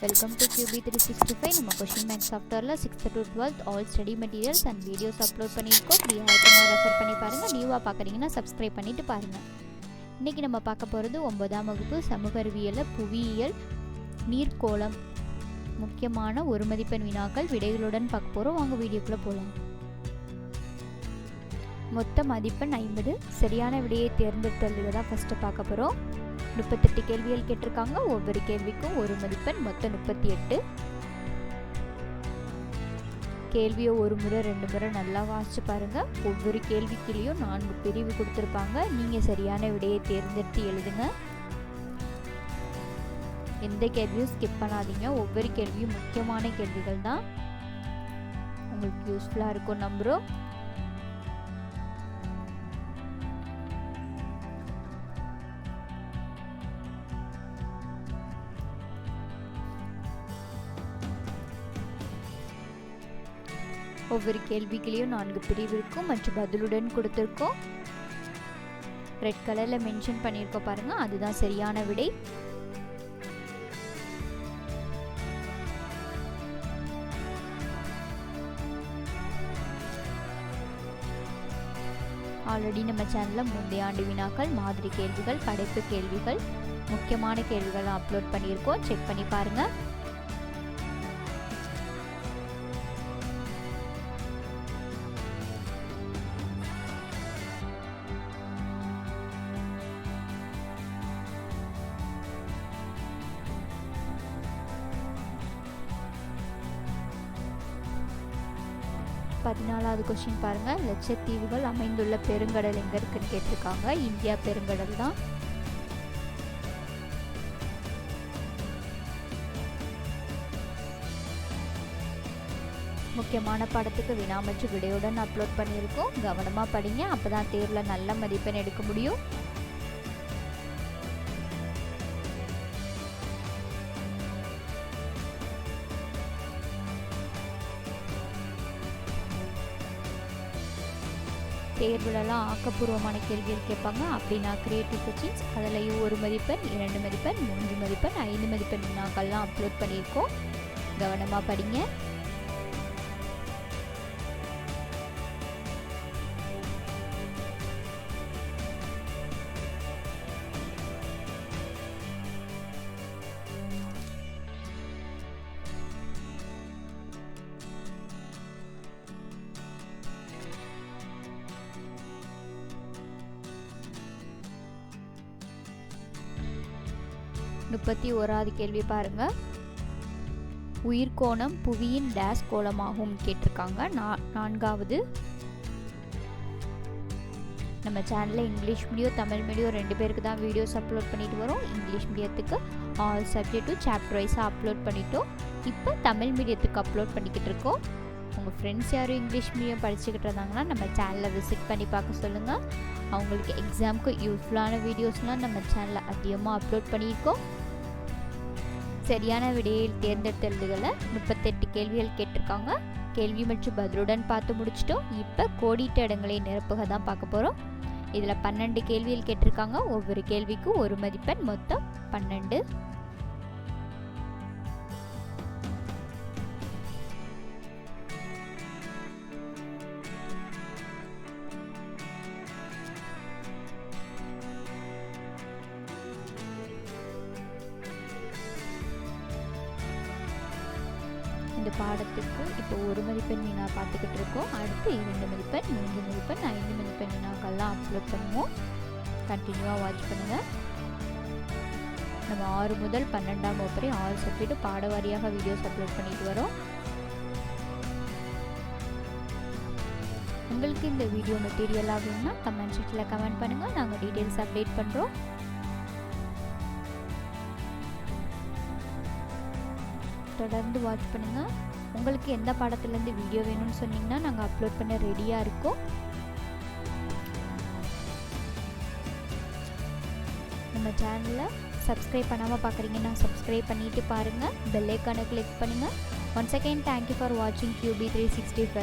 Welcome to QB three sixty five நம்ம question maths சாஃப்ட்வேரில் sixth to twelfth all study materials and videos upload பண்ணியிருக்கோம். ஃப்ரீயாக இருக்குமா refer பண்ணி பாருங்கள் நியூவாக பார்க்குறீங்கன்னா சப்ஸ்கிரைப் பண்ணிவிட்டு பாருங்கள் இன்றைக்கி நம்ம பார்க்க போகிறது ஒன்பதாம் வகுப்பு சமூக அறிவியலில் புவியியல் நீர்க்கோளம். முக்கியமான ஒரு மதிப்பெண் வினாக்கள் விடைகளுடன் பார்க்க போகிறோம் வாங்க வீடியோக்குள்ளே போகலாம் மொத்த மதிப்பெண் ஐம்பது. சரியான விடையை தேர்ந்தெடுத்தல் தான் ஃபஸ்ட்டு பார்க்க போகிறோம் முப்பத்தெட்டு கேள்விகள் கேட்டிருக்காங்க. ஒவ்வொரு கேள்விக்கும் ஒரு மதிப்பெண் மொத்தம் முப்பத்தி எட்டு கேள்வியை ஒரு முறை ரெண்டு முறை நல்லா வாசிச்சு பாருங்க. ஒவ்வொரு கேள்விக்குள்ளேயும் நான்கு பிரிவு கொடுத்துருப்பாங்க. நீங்கள் சரியான விடையை தேர்ந்தெடுத்து எழுதுங்க. எந்த கேள்வியும் ஸ்கிப் பண்ணாதீங்க. ஒவ்வொரு கேள்வியும் முக்கியமான கேள்விகள் தான் உங்களுக்கு யூஸ்ஃபுல்லாக இருக்கும். நம்புகிறோம் ஒவ்வொரு கேள்விகளையும் நான்கு பிரிவு இருக்கும் மற்றும் பதிலுடன் கொடுத்துருக்கோம். ரெட் கலரில் மென்ஷன் பண்ணியிருக்கோம் பாருங்கள் அதுதான் சரியான விடை. ஆல்ரெடி நம்ம சேனலில் முந்தைய ஆண்டு வினாக்கள் மாதிரி கேள்விகள் படைப்பு கேள்விகள் முக்கியமான கேள்விகள் அப்லோட் பண்ணியிருக்கோம். செக் பண்ணி பாருங்கள் பதினாலாவது கொஸ்டின் பாருங்க. லட்சத்தீவுகள் அமைந்துள்ள பெருங்கடல் எங்க இருக்குன்னு கேட்டிருக்காங்க. இந்தியா பெருங்கடல் தான். முக்கியமான படத்துக்கு வினாமற்று விடையுடன் அப்லோட் பண்ணியிருக்கோம். கவனமாக படிங்க. அப்போ தான் தேர்வில் நல்ல மதிப்பெண் எடுக்க முடியும். தேர்வுலலாம் ஆக்கப்பூர்வமான கேள்விகள் கேட்பாங்க. அப்படின்னா கிரியேட்டிவ் கொஸ்டின்ஸ் அதிலையும் ஒரு மதிப்பெண் இரண்டு மதிப்பெண் மூன்று மதிப்பெண் ஐந்து மதிப்பெண் வினாக்கள்லாம் அப்லோட் பண்ணியிருக்கோம். கவனமாக படிங்க. முப்பத்தி ஓராவது கேள்வி பாருங்க. உயிர்கோணம் புவியின் டேஸ் கோலமாகும் கேட்டிருக்காங்க. நா- நான்காவது. நம்ம சேனலில் இங்கிலீஷ் மீடியம் தமிழ் மீடியம் ரெண்டு பேருக்கு தான் வீடியோஸ் அப்லோட் பண்ணிட்டு வரோம். இங்கிலீஷ் மீடியத்துக்கு ஆல் சப்ஜெக்ட்டும் சாப்டர் வைஸாக அப்லோட் பண்ணிட்டோம். இப்போ தமிழ் மீடியத்துக்கு அப்லோட் பண்ணிக்கிட்டு இருக்கோம். உங்கள் ஃப்ரெண்ட்ஸ் யாரும் இங்கிலீஷ் மீடியம் படிச்சுக்கிட்டு இருந்தாங்கன்னா நம்ம சேனலை விசிட் பண்ணி பார்க்க சொல்லுங்கள் அவங்களுக்கு எக்ஸாமுக்கு யூஸ்ஃபுல்லான வீடியோஸ்லாம் நம்ம சேனலில் அதிகமாக அப்லோட் பண்ணியிருக்கோம். சரியான விடையில் தேர்ந்தெடுத்தல்களை முப்பத்தெட்டு கேள்விகள் கேட்டிருக்காங்க. கேள்வி மற்றும் பதிலுடன் பார்த்து முடிச்சிட்டோம். இப்போ கோடிட்ட இடங்களை நிரப்புக தான் பார்க்க போகிறோம் இதில் பன்னெண்டு கேள்விகள் கேட்டிருக்காங்க. ஒவ்வொரு கேள்விக்கும் ஒரு மதிப்பெண் மொத்தம் பன்னெண்டு. இந்த பாடத்துக்கு இப்போ ஒரு மதிப்பெண் வினா பார்த்துக்கிட்டு இருக்கோம். அடுத்து இரண்டு மதிப்பெண் மூன்று மதிப்பெண் ஐந்து மதிப்பெண் வினாக்கள்லாம் அப்லோட் பண்ணுவோம். கண்டினியூவாக வாட்ச் பண்ணுங்கள் நம்ம ஆறு முதல் பன்னெண்டாம் வகுப்பு ஆறு சப்ஜெக்ட் பாட வாரியாக வீடியோஸ் அப்லோட் பண்ணிட்டு வரோம். உங்களுக்கு இந்த வீடியோ மெட்டீரியல் ஆகும்னா கமெண்ட் செக்ஷனில் கமெண்ட் பண்ணுங்கள் நாங்கள் டீட்டெயில்ஸ் அப்டேட் பண்ணுறோம் தொடர்ந்து வாட்ச் பண்ணுங்கள் உங்களுக்கு எந்த பாடத்துலேருந்து வீடியோ வேணும்னு சொன்னீங்கன்னா நாங்கள் அப்லோட் பண்ண ரெடியாக இருக்கோம். நம்ம சேனலில் சப்ஸ்கிரைப் பண்ணாமல் பார்க்குறீங்கன்னா சப்ஸ்கிரைப் பண்ணிட்டு பாருங்கள் பெல்லைக்கானை கிளிக் பண்ணுங்கள் once again thank you for வாட்சிங் கியூபி த்ரீ சிக்ஸ்டி ஃபைவ்